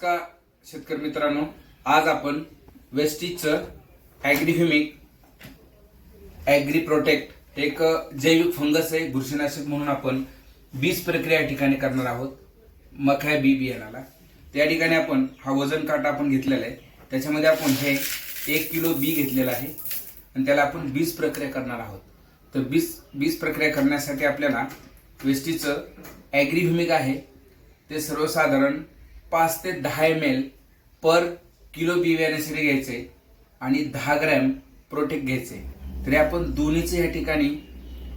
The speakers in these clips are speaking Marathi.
का शेतकरी मित्रांनो आज आपण वेस्टीजचं ॲग्रिह्युमिक ॲग्री प्रोटेक्ट एक जैविक फंगस आहे बुरशीनाशक म्हणून आपण बीज प्रक्रिया या ठिकाणी करणार आहोत मखाय बी बियाणाला त्या ठिकाणी आपण हा वजन काटा आपण घेतलेला आहे. त्याच्यामध्ये आपण हे एक किलो बी घेतलेला आहे आणि त्याला आपण बीज प्रक्रिया करणार आहोत. तर बीज बीज प्रक्रिया करण्यासाठी आपल्याला वेस्टीचं ॲग्रिह्युमिक आहे. ते सर्वसाधारण पाच ते दहा एम एल पर किलो बी बियाण्यासाठी घ्यायचे आणि दहा ग्रॅम प्रोटेक्ट घ्यायचे. तरी आपण दोन्हीचे या ठिकाणी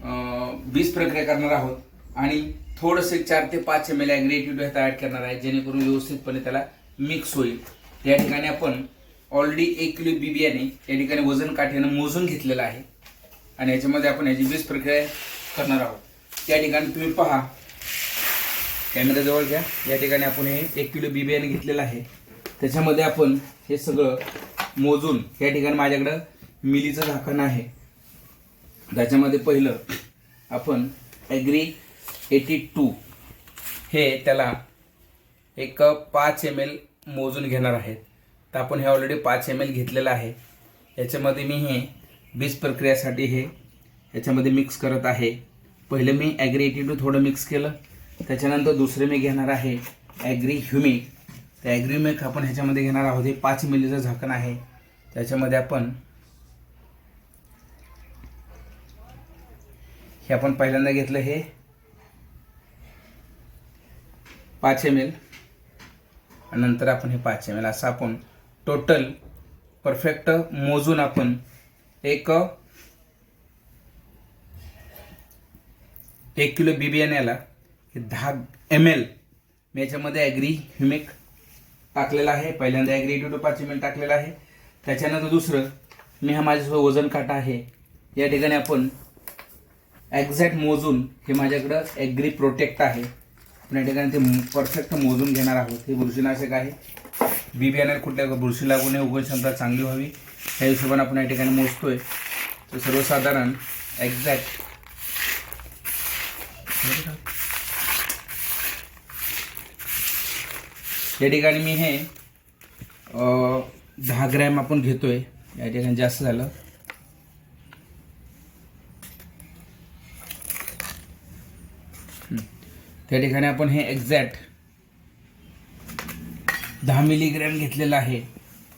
वीज बीज प्रक्रिया करणार आहोत आणि थोडंसं चार ते पाच एम एल ॲग्रेटिव्ह तयार करणार आहे जेणेकरून व्यवस्थितपणे त्याला मिक्स होईल. त्या ठिकाणी आपण ऑलरेडी एक किलो बी बियाणे या ठिकाणी वजन काठ्यानं मोजून घेतलेलं आहे. आणि याच्यामध्ये आपण याची बीज प्रक्रिया करणार आहोत. त्या ठिकाणी तुम्ही पहा कॅमेरा जवळ घ्या. या ठिकाणी आपण हे एक किलो बी बियाणे घेतलेलं आहे. त्याच्यामध्ये आपण हे सगळं मोजून या ठिकाणी माझ्याकडं मिलीचं झाकण आहे. त्याच्यामध्ये पहिलं आपण ॲग्री एटी टू हे त्याला एक पाच एम एल मोजून घेणार आहेत. तर आपण हे ऑलरेडी पाच एम एल घेतलेलं आहे. याच्यामध्ये मी हे बीज प्रक्रियासाठी हे याच्यामध्ये मिक्स करत आहे. पहिलं मी ॲग्री एटी टू थोडं मिक्स केलं. त्याच्यानंतर दुसरे मी घेणार आहे ॲग्री ह्युमिक तर ॲग्रीमेक आपण ह्याच्यामध्ये घेणार आहोत. हे पाच मिलीचं झाकण आहे. त्याच्यामध्ये आपण हे आपण पहिल्यांदा घेतलं हे पाच एम एल नंतर आपण हे पाच एम एल असं आपण टोटल परफेक्ट मोजून आपण एक एक किलो बी बियाण्याला हे दहा एम एल मी याच्यामध्ये ॲग्री ह्युमेक टाकलेला आहे. पहिल्यांदा ॲग्री टू पाच एम एल टाकलेला आहे. त्याच्यानंतर दुसरं मी हा माझ्यासोबत वजन काटा आहे. या ठिकाणी आपण एक्झॅक्ट मोजून हे माझ्याकडं ॲग्री प्रोटेक्ट आहे. आपण या ठिकाणी ते परफेक्ट मोजून घेणार आहोत. हे बुरशीनाशक आहे. बी बियाण्याला कुठल्या बुरशी लागू नये उगवण क्षमता चांगली व्हावी ह्या हिशोबाने आपण या ठिकाणी मोजतोय. तर सर्वसाधारण एक्झॅक्ट या ठिकाणी मी हे दहा ग्रॅम आपण घेतोय. या ठिकाणी जास्त झालं. त्या ठिकाणी आपण हे एक्झॅक्ट दहा मिलीग्रॅम घेतलेलं आहे.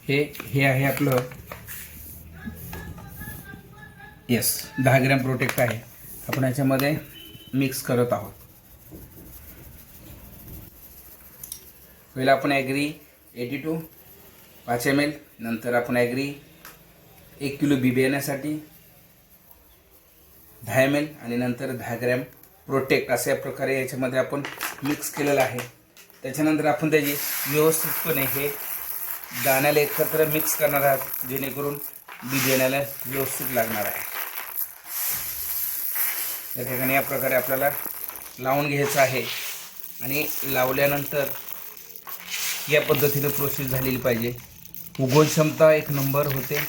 हे हे आहे आपलं. येस दहा ग्रॅम प्रोटेक्ट आहे. आपण याच्यामध्ये मिक्स करत आहोत. पहिला आपण ॲग्री एटी टू पाच एम एल नंतर आपण ॲग्री एक किलो बी बियाण्यासाठी दहा एम एल आणि नंतर दहा ग्रॅम प्रोटेक्ट अशा प्रकारे याच्यामध्ये आपण मिक्स केलेलं आहे. त्याच्यानंतर आपण त्याची व्यवस्थितपणे हे दाण्याला एकत्र मिक्स करणार आहात जेणेकरून बी बियाण्याला व्यवस्थित लागणार आहे. त्या ठिकाणी या प्रकारे आपल्याला लावून घ्यायचं आहे आणि लावल्यानंतर या पद्धतीने प्रोसेस झालेली पाहिजे. उगवण क्षमता एक नंबर होते.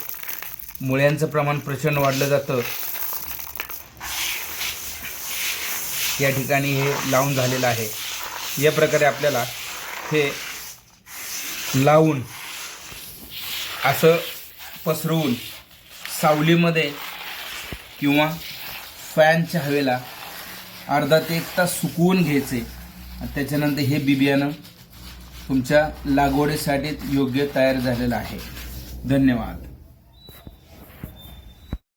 मुळ्यांचं प्रमाण प्रचंड वाढलं जातं. या ठिकाणी हे लावून झालेलं आहे. या प्रकारे आपल्याला हे लावून असं पसरवून सावलीमध्ये किंवा फॅनच्या हवेला अर्धा ते एक तास सुकवून घ्यायचे. त्याच्यानंतर हे बी बियाणं तुमच्या लागवडीसाठी योग्य तयार झालेलं आहे. धन्यवाद.